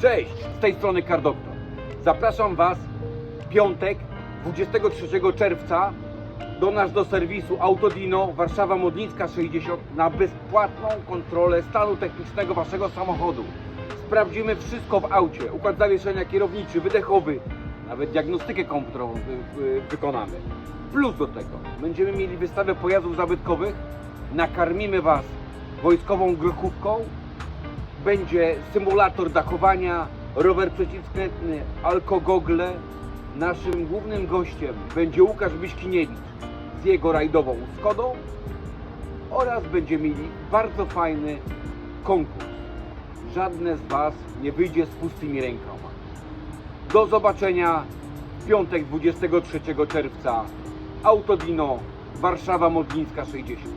Cześć, z tej strony Kardoktor. Zapraszam Was piątek 23 czerwca do nas do serwisu Autodino Warszawa Modlińska 60 na bezpłatną kontrolę stanu technicznego Waszego samochodu. Sprawdzimy wszystko w aucie, układ zawieszenia kierowniczy, wydechowy, nawet diagnostykę komputerową wy, wy, wykonamy. Plus do tego będziemy mieli wystawę pojazdów zabytkowych, nakarmimy Was wojskową grochówką, będzie symulator dachowania, rower przeciwskrętny, alkogogle. Naszym głównym gościem będzie Łukasz Byśkiniewicz z jego rajdową Skodą oraz będziemy mieli bardzo fajny konkurs. Żadne z Was nie wyjdzie z pustymi rękoma. Do zobaczenia w piątek 23 czerwca. Autodino, Warszawa Modlińska 60.